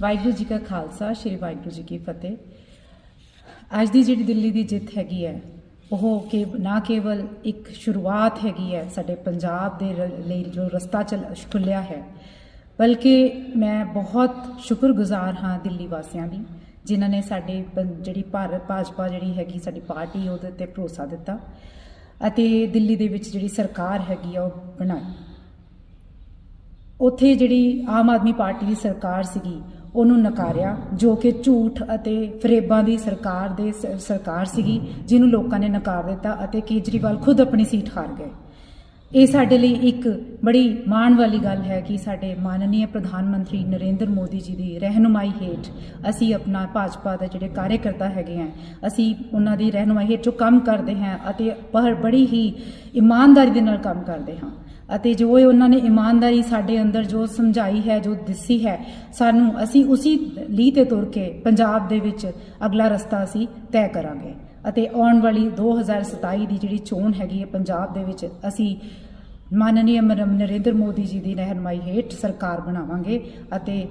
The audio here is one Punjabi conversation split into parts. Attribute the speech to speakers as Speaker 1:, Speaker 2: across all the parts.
Speaker 1: ਵਾਹਿਗੁਰੂ ਜੀ ਕਾ ਖਾਲਸਾ, ਸ੍ਰੀ ਵਾਹਿਗੁਰੂ ਜੀ ਕੀ ਫਤਿਹ। ਅੱਜ ਦੀ ਜਿਹੜੀ ਦਿੱਲੀ ਦੀ ਜਿੱਤ ਹੈਗੀ ਹੈ, ਉਹ ਕਿ, ਨਾ ਕੇਵਲ ਇੱਕ ਸ਼ੁਰੂਆਤ ਹੈਗੀ ਹੈ ਸਾਡੇ ਪੰਜਾਬ ਦੇ ਰ- ਲਈ ਜੋ ਰਸਤਾ ਚੱਲ ਖੁੱਲਿਆ ਹੈ, ਬਲਕਿ ਮੈਂ ਬਹੁਤ ਸ਼ੁਕਰਗੁਜ਼ਾਰ ਹਾਂ ਦਿੱਲੀ ਵਾਸੀਆਂ ਦੀ, ਜਿਨ੍ਹਾਂ ਨੇ ਸਾਡੇ ਪੰ- ਜਿਹੜੀ ਭਾਰਤ ਭਾਜਪਾ ਜਿਹੜੀ ਹੈਗੀ ਸਾਡੀ ਪਾਰਟੀ, ਉਹਦੇ ਤੇ ਭਰੋਸਾ ਦਿੱਤਾ ਅਤੇ ਦਿੱਲੀ ਦੇ ਵਿੱਚ ਜਿਹੜੀ ਸਰਕਾਰ ਹੈਗੀ ਆ, ਉਹ ਬਣਾਈ। ਉੱਥੇ ਜਿਹੜੀ ਆਮ ਆਦਮੀ ਪਾਰਟੀ ਦੀ ਸਰਕਾਰ ਸੀਗੀ ਉਹਨੂੰ ਨਕਾਰਿਆ, ਜੋ ਕਿ ਝੂਠ ਅਤੇ ਫਰੇਬਾਂ ਦੀ ਸਰਕਾਰ ਦੇ ਸ- ਸਰਕਾਰ ਸੀਗੀ, ਜਿਹਨੂੰ ਲੋਕਾਂ ਨੇ ਨਕਾਰ ਦਿੱਤਾ ਅਤੇ ਕੇਜਰੀਵਾਲ ਖੁਦ ਆਪਣੀ ਸੀਟ ਹਾਰ ਗਏ। ਇਹ ਸਾਡੇ ਲਈ ਇੱਕ ਬੜੀ ਮਾਣ ਵਾਲੀ ਗੱਲ ਹੈ ਕਿ ਸਾਡੇ ਮਾਨਨੀय ਪ੍ਰਧਾਨ ਮੰਤਰੀ ਨਰਿੰਦਰ ਮੋਦੀ ਜੀ ਦੀ ਰਹਿਨੁਮਾਈ ਹੇਠ ਅਸੀਂ ਆਪਣਾ ਭਾਜਪਾ ਦੇ ਜਿਹੜੇ ਕਾਰਜਕਰਤਾ ਹੈਗੇ ਆ, ਅਸੀਂ ਉਹਨਾਂ ਦੀ ਰਹਿਨੁਮਾਈ ਹੇਠ ਜੋ ਕੰਮ ਕਰਦੇ ਹਾਂ ਅਤੇ ਪਰ ਬੜੀ ਹੀ ਇਮਾਨਦਾਰੀ ਦੇ ਨਾਲ ਕੰਮ ਕਰਦੇ ਹਾਂ। ਅਤੇ ਜੋ ਉਹਨਾਂ ਨੇ ਇਮਾਨਦਾਰੀ ਸਾਡੇ ਅੰਦਰ ਜੋ ਸਮਝਾਈ ਹੈ, ਜੋ ਦਿੱਸੀ ਹੈ, ਸਾਨੂੰ ਅਸੀਂ ਉਸੇ ਲੀਹ ਤੇ ਤੁਰ ਕੇ ਪੰਜਾਬ ਦੇ ਵਿੱਚ ਅਗਲਾ ਰਸਤਾ ਅਸੀਂ ਤੈਅ ਕਰਾਂਗੇ। ਅਤੇ ਆਉਣ ਵਾਲੀ 2027 ਦੀ ਜਿਹੜੀ ਚੋਣ ਹੈਗੀ ਹੈ ਪੰਜਾਬ ਦੇ ਵਿੱਚ, ਅਸੀਂ ਮਾਨਨੀय ਮਨਮ ਨਰਿੰਦਰ ਮੋਦੀ ਜੀ ਦੀ ਰਹਿਨਮਾਈ ਹੇਠ ਸਰਕਾਰ ਬਣਾਵਾਂਗੇ ਅਤੇ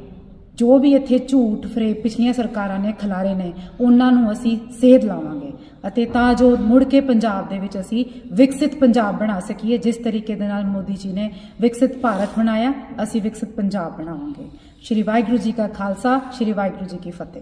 Speaker 1: ਜੋ ਵੀ ਇੱਥੇ ਝੂਠ ਫਰੇ ਪਿਛਲੀਆਂ ਸਰਕਾਰਾਂ ਨੇ, ਖਿਲਾਰੇ ਨੇ, ਉਹਨਾਂ ਨੂੰ ਅਸੀਂ ਸੇਧ ਲਾਵਾਂਗੇ। ਅਤੇ ਤਾਂ ਜੋ ਮੁੜ ਕੇ ਪੰਜਾਬ ਦੇ ਵਿੱਚ ਅਸੀਂ ਵਿਕਸਿਤ ਪੰਜਾਬ ਬਣਾ ਸਕੀਏ, ਜਿਸ ਤਰੀਕੇ ਦੇ ਨਾਲ ਮੋਦੀ ਜੀ ਨੇ ਵਿਕਸਿਤ ਭਾਰਤ ਬਣਾਇਆ, ਅਸੀਂ ਵਿਕਸਿਤ ਪੰਜਾਬ ਬਣਾਵਾਂਗੇ। ਸ਼੍ਰੀ ਵਾਹਿਗੁਰੂ ਜੀ ਕਾ ਖਾਲਸਾ, ਸ਼੍ਰੀ ਵਾਹਿਗੁਰੂ ਜੀ ਕੀ ਫਤਿਹ।